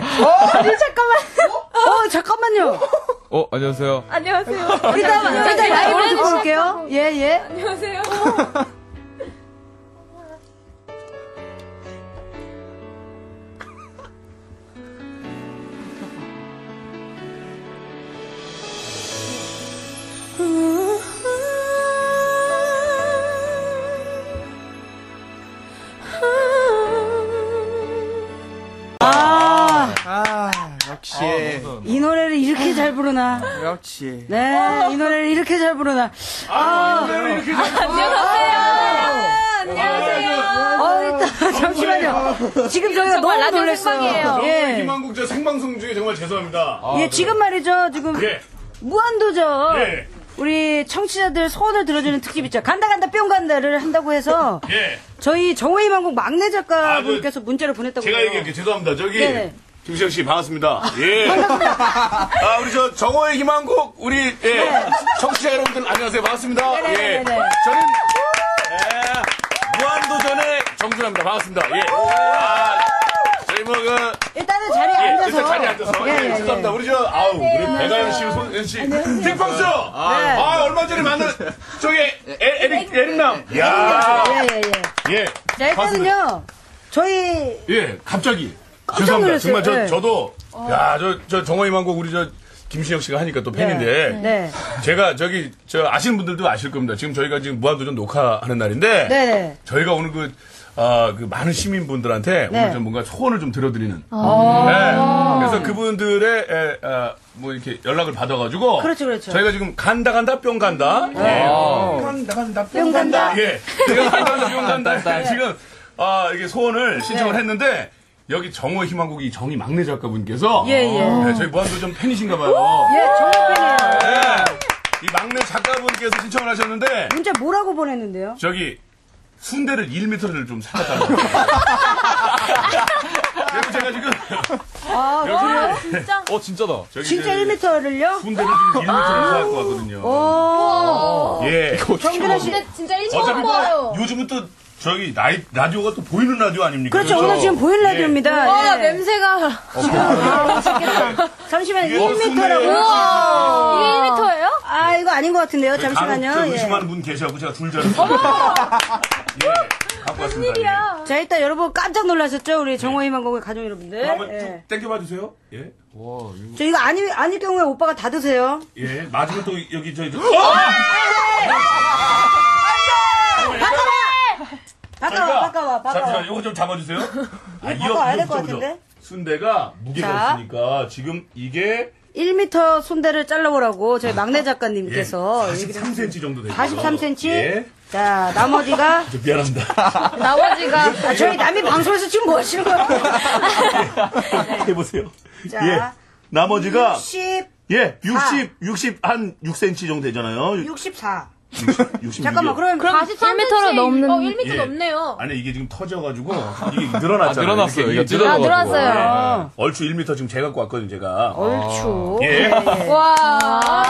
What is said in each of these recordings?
어, 잠깐만요. 어, 안녕하세요. 안녕하세요. 일단, 일단 라이브 듣고 올게요. 예, 예. 안녕하세요. 이렇게 잘 부르나. 역시. 네, 이 노래를 이렇게 잘 부르나. 아, 어, 일단, 잠시만요. 지금 저희가 너무 라디오 놀랐어요. 생방이에요. 예. 희망국 저 생방송 중에 정말 죄송합니다. 예, 지금 말이죠. 지금 예. 무한도전. 예. 우리 청취자들 소원을 들어주는 특집 있죠. 간다 간다 뿅 간다를 한다고 해서 예. 저희 정호희 망국 막내 작가 아, 그, 분께서 문자를 보냈다고 제가. 얘기할게요. 죄송합니다. 저기 네네. 김시영 씨 반갑습니다. 예. 아 우리 저 정호의 희망곡 우리 예. 청취자 여러분들 안녕하세요. 반갑습니다. 예. 네네네네. 저는 예. 무한도전의 정준합니다. 반갑습니다. 예. 아, 저희 뭐그 일단은 자리에 예, 앉아서. 일단 자리 에 앉아서. 예, 예, 예, 예. 죄송합니다. 우리 저, 아우, 우리 배가연 씨, 손현 씨. 빅펑스! 아, 얼마 전에 만난, 저기, 에, 에릭, 에릭남. 야 예, 예, 예. 예. 자, 일단은요. 저희 예, 갑자기. 깜짝 죄송합니다. 놀랐어요. 정말 저, 예. 저도, 야, 저, 저 정호희 망곡 우리 저, 김신영 씨가 하니까 또 팬인데. 네. 제가 저기, 저, 아시는 분들도 아실 겁니다. 지금 저희가 지금 무한도전 녹화하는 날인데. 네, 네. 저희가 오늘 그, 아, 그 많은 시민분들한테 네. 오늘 좀 뭔가 소원을 좀 들어드리는. 네. 그래서 그분들의 에, 아, 뭐 이렇게 연락을 받아가지고. 그렇죠, 그렇죠. 저희가 지금 간다 간다 뿅 간다. 예. 간다 간다 뿅 간다. 예. 제가 간다 간다 뿅 간다. 지금 아 이게 소원을 신청을 네. 했는데 여기 정호 희망국이 정희 막내 작가분께서 예, 예. 네, 저희 무한도전 팬이신가 봐요. 예, 정말 팬이에요. 네. 이 막내 작가분께서 신청을 하셨는데 문자 뭐라고 보냈는데요? 저기 순대를 1m를 좀 사갔다고. 그리고 제가 지금 아, 그래요? 진짜. 어, 진짜다. 저기 진짜 저 1m를요? 순대를 지금 1m를 사갖고 왔거든요. 오. 예. 정준하 씨. 진짜 일찍 어차피 또 먹어요. 요즘은 또 저기 라이, 라디오가 또 보이는 라디오 아닙니까? 그렇죠. 오늘 지금 보일 라디오입니다. 와, 예. 냄새가. 잠시만요. 이게 1m라고. 이게 1m예요? 아, 이거 아닌 것 같은데요. 예. 잠시만요. 저 예. 의심하는 분 계셔갖고 제가 둘 잘했어요. 예. 갖고 왔습니다. 예. 자, 일단 여러분 깜짝 놀라셨죠? 우리 정호희망곡의 가족 여러분들. 한번 예. 쭉 땡겨봐 주세요. 예. 저 이거 아니, 아닐 경우에 오빠가 다 드세요. 예. 맞으면 또 여기 저희. 저... 바꿔와, 바꿔와, 바꿔와. 잠시만, 요거 좀 잡아주세요. 아, 이거 바꿔와야 될것. 같은데? 순대가 무게가 자. 없으니까 지금 이게 1m 손대를 잘라보라고 저희 막내 예, 작가님께서 얘기를 43cm 정도 되죠. 43cm. 예. 자, 나머지가 저 미안합니다. 나머지가. 아, 저희 남이 방송에서 지금 뭐 하시는 거예요? 해보세요. 자. 예. 나머지가 10, 예, 60, 60, 한 6cm 정도 되잖아요. 64. 60. 잠깐만, 그럼 그럼 1m로 넘는. 어, 1m 예. 넘네요. 아니, 이게 지금 터져가지고, 이게 늘어났잖아요. 아, 늘어났어요. 이게 이게 뜯어져가지고. 아, 늘어났어요. 예. 얼추 1m 지금 제가 갖고 왔거든요, 제가. 얼추. 예. 와.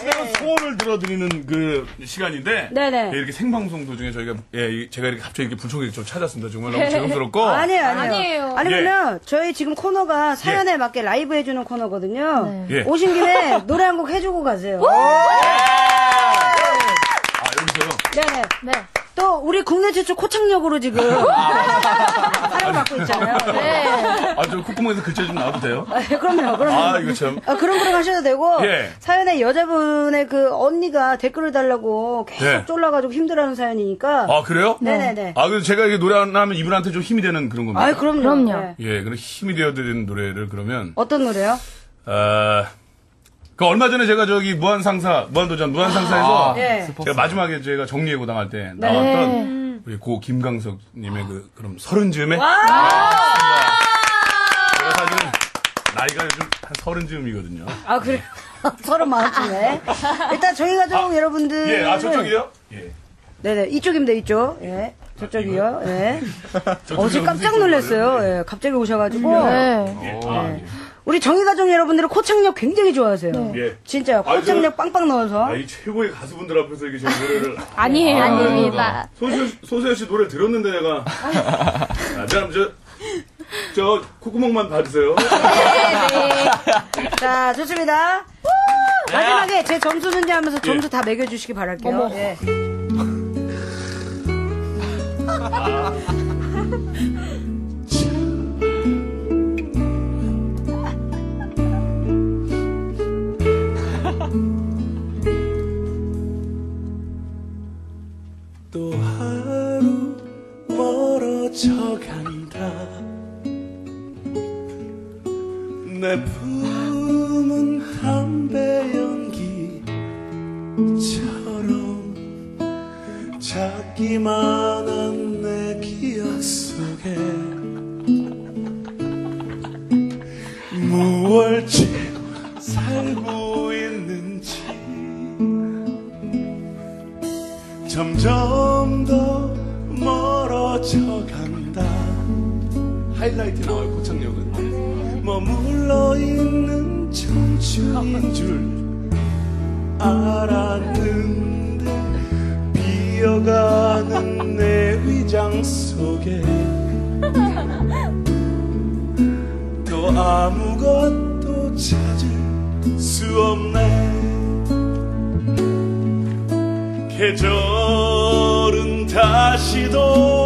제가 소원을 들어드리는 그 시간인데. 네네. 예, 이렇게 생방송 도중에 저희가, 예, 이- 제가 이렇게 갑자기 이렇게 불청객 좀 찾았습니다. 정말 너무 죄송스럽고. 아니에요, 아니에요. 아니에요. 아니, 예. 그러면 저희 지금 코너가 사연에 맞게 라이브 해주는 코너거든요. 예. 오신 김에 노래 한 곡 해주고 가세요. 아, 여기서요. 네. 또 우리 국내 최초 코창력으로 지금 사랑을 받고 있잖아요. 네. 아, 저 콧구멍에서 글자 좀 나와도 돼요? 아, 그럼요, 그럼요. 아, 이거 참. 아, 그런 그런 하셔도 되고 예. 사연에 여자분의 그 언니가 댓글을 달라고 계속 네. 쫄라가지고 힘들어하는 사연이니까 아, 그래요? 네네네. 아, 그래서 제가 이게 노래 하나 하면 이분한테 좀 힘이 되는 그런 겁니다. 아, 그럼요. 그럼요. 네. 예, 그럼 힘이 되어드리는 노래를 그러면, 어떤 노래요? 어, 그 얼마 전에 제가 저기 무한 상사, 무한 도전 무한 상사에서 네. 제가 마지막에 제가 정리해 고 당할 때 네. 나왔던 우리 고 김강석님의 그, 그럼 서른 즈음에. 제가 사실은 나이가 요즘 한 서른 즈음이거든요. 아 그래 서른 마흔쯤에 일단 저희 가족 여러분들 예, 아, 저쪽이요? 예. 네네 이쪽입니다 이쪽 예 저쪽이요 예 저쪽 어제 깜짝 놀랐어요 예 갑자기 오셔가지고 네. 예. 아, 예. 우리 정희 가족 여러분들은 코창력 굉장히 좋아하세요 예. 진짜 아, 코창력 저- 빵빵 넣어서 아, 이 최고의 가수분들 앞에서 이게 제 노래를. 아니에요. 아닙니다. 소세현, 소세현 씨 노래 들었는데 내가. 아, 자, 저, 저 콧구멍만 봐주세요. 자, 좋습니다. 마지막에 제 점수는지 하면서 점수 다 매겨주시기 바랄게요. 예. 멀어져 간다. 하이라이트 나와요 고창역은. 머물러 있는 청춘인 줄 알았는데 비어가는 내 위장 속에 또 아무것도 찾을 수 없네. 계절은 다시 돌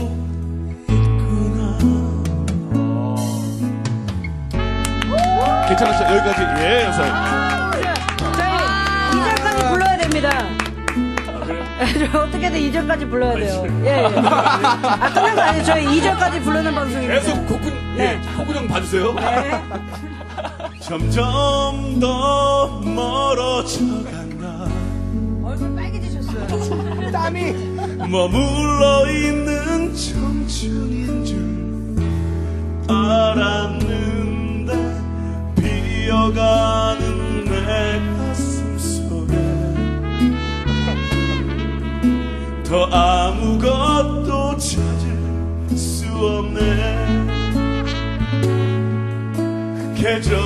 괜찮았어요. 여기까지. 예, 여서. 저희 2절까지 불러야 됩니다. 저 어떻게든 2절까지 불러야 돼요. 예, 예. 아, 끝난 거 아니에요. 저희 2절까지 부르는 방송입니다. 계속 콧구, 예, 콧구멍 봐주세요. 네. 점점 더 멀어져 간다. 얼굴 빨개지셨어요. 머물러 있는 청춘인 줄 알았는데 비어가는 내 가슴 속에 더 아무것도 찾을 수 없네. 계절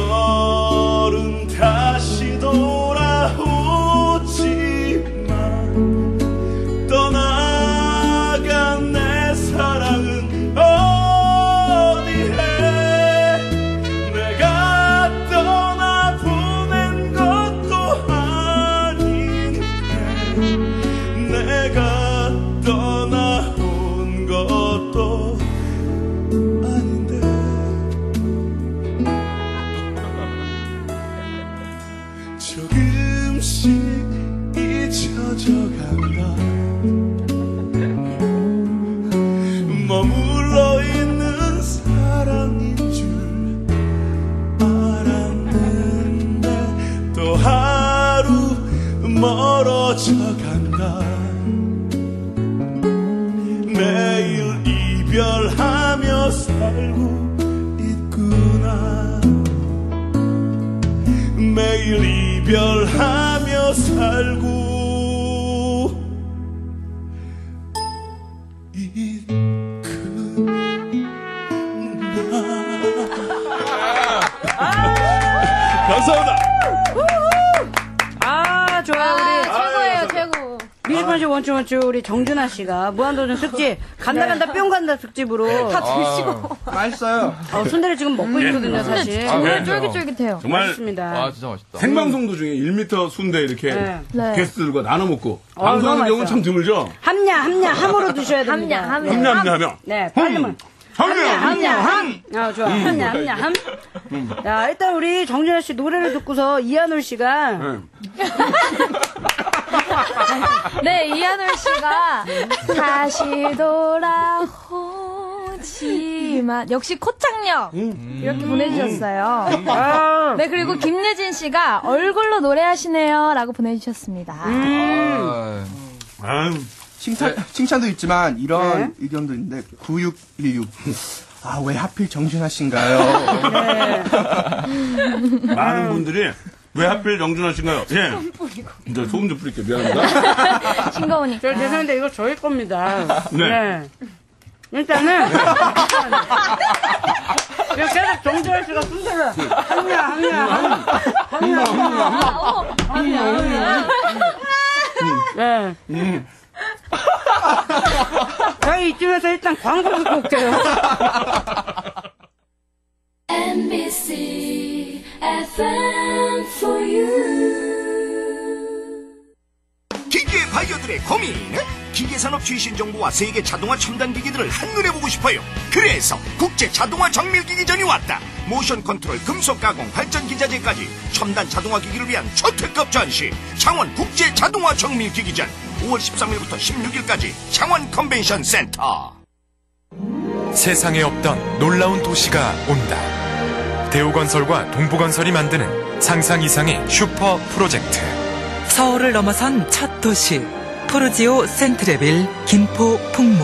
살고 있구나. 매일 이별하며 살고 원추원추 원추원추 우리 정준하 씨가 무한도전 특집 간다 간다 뿅 간다 특집으로 다 드시고 맛있어요. 어, 순대를 지금 먹고 있거든요 사실. 정말 네. 쫄깃쫄깃해요. 정말 맛있습니다. 아, 진짜 맛있다. 생방송도 중에 1m 순대 이렇게 네. 네. 게스트들과 나눠 먹고 어, 방송하는 경우는 참 드물죠. 함냐 함냐 함으로 드셔야 됩니다. 함냐, 함냐. 함냐 함냐 함냐. 네, 빨리면. 함냐, 함냐, 함. 아, 좋아. 음. 함냐, 함냐, 함. 자, 일단 우리 정준하 씨 노래를 듣고서 이한울 씨가 네. 네, 이한울 씨가 다시 돌아오지만 역시 코창력 이렇게 보내주셨어요. 아, 네, 그리고 김예진 씨가 얼굴로 노래하시네요라고 보내주셨습니다. 아, 아유, 칭찬, 칭찬도 있지만 이런 네. 의견도 있는데 9616. 아, 왜 하필 정준하 씨인가요? 많은 분들이 왜 하필 정준하 씨인가요? 예. 이제 소금 좀 뿌릴게요. 미안합니다. 싱거우니까. 저 죄송한데 이거 저희 겁니다. 네. 일단은 이거 계속 정준하 씨가 순서를 함냐, 함냐, 함냐. 네. 저희 이쯤에서 일단 광고 듣고 올게요. NBC FM. 기계 바이어들의 고민은 기계산업 최신 정보와 세계 자동화 첨단 기기들을 한눈에 보고 싶어요. 그래서 국제 자동화 정밀기기전이 왔다. 모션 컨트롤, 금속 가공, 발전 기자재까지 첨단 자동화 기기를 위한 초특급 전시. 창원 국제 자동화 정밀기기전 5월 13일부터 16일까지 창원 컨벤션 센터. 세상에 없던 놀라운 도시가 온다. 대우건설과 동부건설이 만드는 상상 이상의 슈퍼 프로젝트. 서울을 넘어선 첫 도시 포르지오 센트레빌 김포 풍무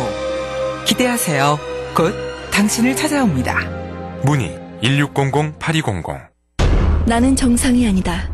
기대하세요. 곧 당신을 찾아옵니다. 문의 1600-8200. 나는 정상이 아니다.